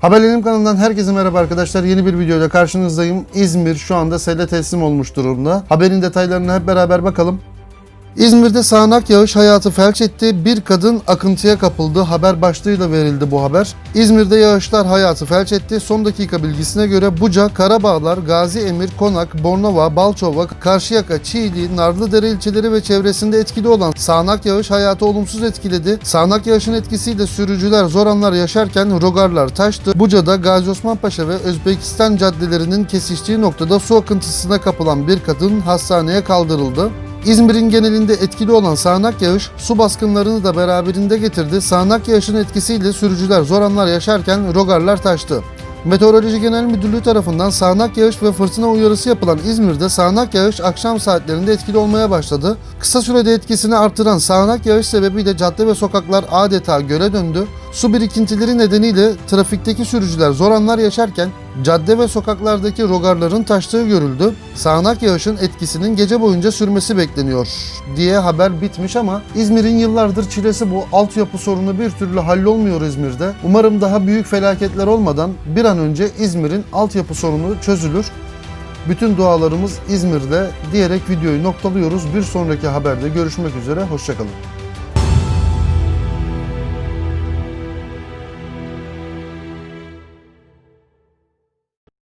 Haberlerim kanalından herkese merhaba arkadaşlar. Yeni bir videoyla karşınızdayım. İzmir şu anda sele teslim olmuş durumda. Haberin detaylarına hep beraber bakalım. İzmir'de sağanak yağış hayatı felç etti. Bir kadın akıntıya kapıldı. Haber başlığıyla verildi bu haber. İzmir'de yağışlar hayatı felç etti. Son dakika bilgisine göre Buca, Karabağlar, Gazi Emir, Konak, Bornova, Balçova, Karşıyaka, Çiğli, Narlıdere ilçeleri ve çevresinde etkili olan sağanak yağış hayatı olumsuz etkiledi. Sağanak yağışın etkisiyle sürücüler zor anlar yaşarken rogarlar taştı. Buca'da Gazi Osman Paşa ve Özbekistan caddelerinin kesiştiği noktada su akıntısına kapılan bir kadın hastaneye kaldırıldı. İzmir'in genelinde etkili olan sağanak yağış su baskınlarını da beraberinde getirdi. Sağanak yağışın etkisiyle sürücüler zor anlar yaşarken rogarlar taştı. Meteoroloji Genel Müdürlüğü tarafından sağanak yağış ve fırtına uyarısı yapılan İzmir'de sağanak yağış akşam saatlerinde etkili olmaya başladı. Kısa sürede etkisini artıran sağanak yağış sebebiyle cadde ve sokaklar adeta göle döndü. Su birikintileri nedeniyle trafikteki sürücüler zor anlar yaşarken cadde ve sokaklardaki rogarların taştığı görüldü. Sağanak yağışın etkisinin gece boyunca sürmesi bekleniyor diye haber bitmiş ama İzmir'in yıllardır çilesi bu. Altyapı sorunu bir türlü hallolmuyor İzmir'de. Umarım daha büyük felaketler olmadan bir an önce İzmir'in altyapı sorunu çözülür. Bütün dualarımız İzmir'de diyerek videoyu noktalıyoruz. Bir sonraki haberde görüşmek üzere. Hoşçakalın.